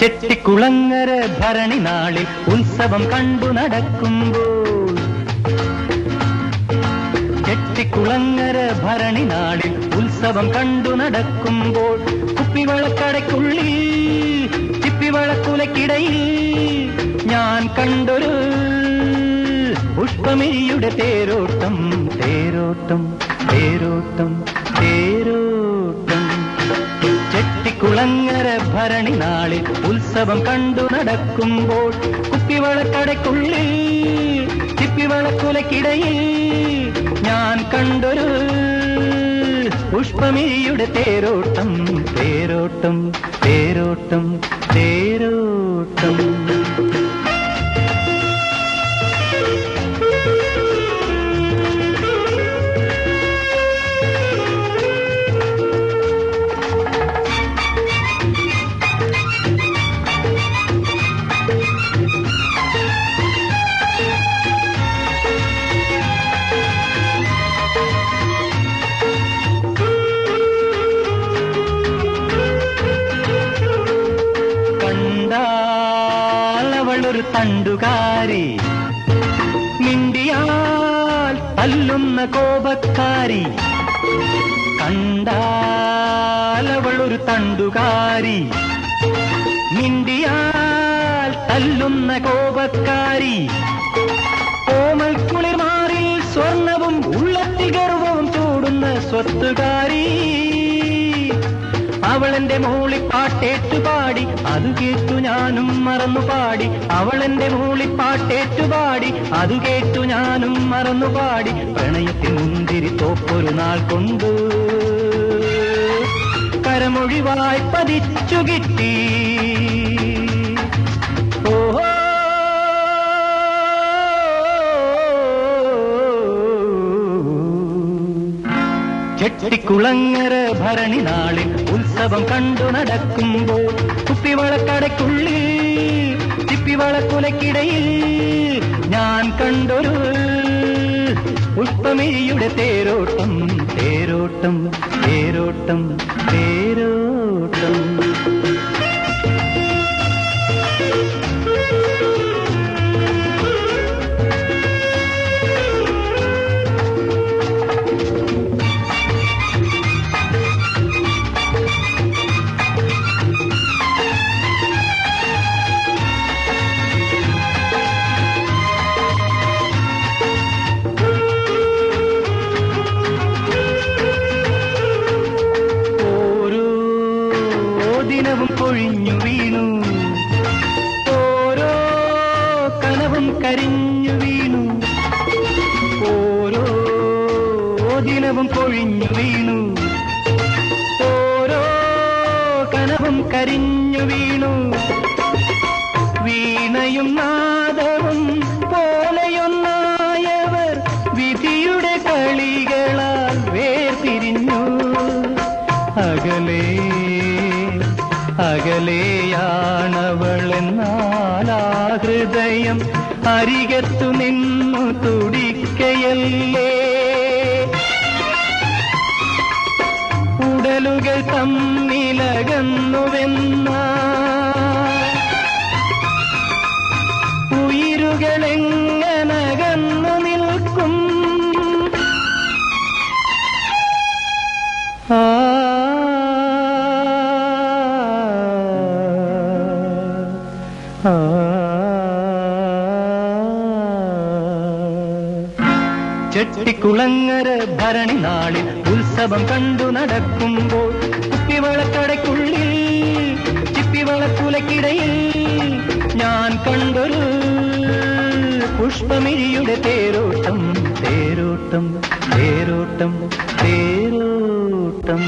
ചെട്ടിക്കുളങ്ങര ഭരണി നാളിൽ ഉത്സവം കണ്ടു നടക്കുമ്പോൾ ചെട്ടിക്കുളങ്ങര ഭരണി നാളിൽ ഉത്സവം കണ്ടു നടക്കുമ്പോൾ കുപ്പിവളക്കടയ്ക്കുള്ളിൽ ചിപ്പിവളക്കുലക്കിടയിൽ ഞാൻ കണ്ടൊരു പുഷ്പമിഴിയുടെ തേരോട്ടം തേരോട്ടം തേരോട്ടം. ഭരണി നാളിൽ ഉത്സവം കണ്ടു നടക്കുമ്പോൾ കുപ്പിവളക്കടയ്ക്കുള്ളിൽ ചിപ്പിവളക്കുലക്കിടയിൽ ഞാൻ കണ്ടൊരു പുഷ്പമീയുടെ തേരോട്ടം തേരോട്ടം തേരോട്ടം തേരോട്ടം. തണ്ടുകാരി മിണ്ടിയാൽ അല്ലുന്ന കോപക്കാരി. കണ്ടാലവൾ ഒരു തണ്ടുകാരി. മിണ്ടിയാൽ തല്ലുന്ന കോപക്കാരി. കോമൽ കുളിർമാറിൽ സ്വർണവും ഉള്ളത്തി ഗർവവും ചൂടുന്ന സ്വത്തുകാരി. അവളെന്റെ മൂളിപ്പാട്ടേറ്റുപാടി. അത് കേട്ടു ഞാനും മറന്നു പാടി അവളെന്റെ മൂളിപ്പാട്ടേറ്റുപാടി. അത് കേട്ടു ഞാനും മറന്നു പാടി പ്രണയത്തിൽ മുന്തിരി തോപ്പൊരു നാൾ കൊണ്ട് കരമൊഴിവായി പതിച്ചു കിട്ടി. ചെട്ടിക്കുളങ്ങര ഭരണി നാളിൽ ഉത്സവം കണ്ടു നടക്കുമ്പോൾ കുപ്പിവളക്കടയ്ക്കുള്ളിൽ ചിപ്പിവളക്കുലക്കിടയിൽ ഞാൻ കണ്ടൊരു പുഷ്പമേയുടെ തേരോട്ടം തേരോട്ടം തേരോട്ടം തേരോട്ടം. ദിനവും പൊഴിഞ്ഞു വീണു. ഓരോ കനവും കരിഞ്ഞു വീണു. ഓരോ ദിനവും പൊഴിഞ്ഞു വീണു. ഓരോ കനവും കരിഞ്ഞു വീണു. വീണയും നാദവും പോലെയൊന്നായവർ വിധിയുടെ കളികളാൽ വേർതിരിഞ്ഞു. അകലേ അകലെയാണവളെന്നാലാ ഹൃദയം അരികത്തു നിന്നു തുടിക്കയല്ലേ? ഉടലുകൾ തമ്മിലകന്നുവെന്ന ചെട്ടിക്കുളങ്ങര ഭരണി നാളിൽ ഉത്സവം കണ്ടു നടക്കുമ്പോൾ കുപ്പിവളക്കടയ്ക്കുള്ളിൽ ചിപ്പിവളക്കുലക്കിടയിൽ ഞാൻ കണ്ടൊരു പുഷ്പമിഴിയുടെ തേരോട്ടം തേരോട്ടം തേരോട്ടം തേരോട്ടം.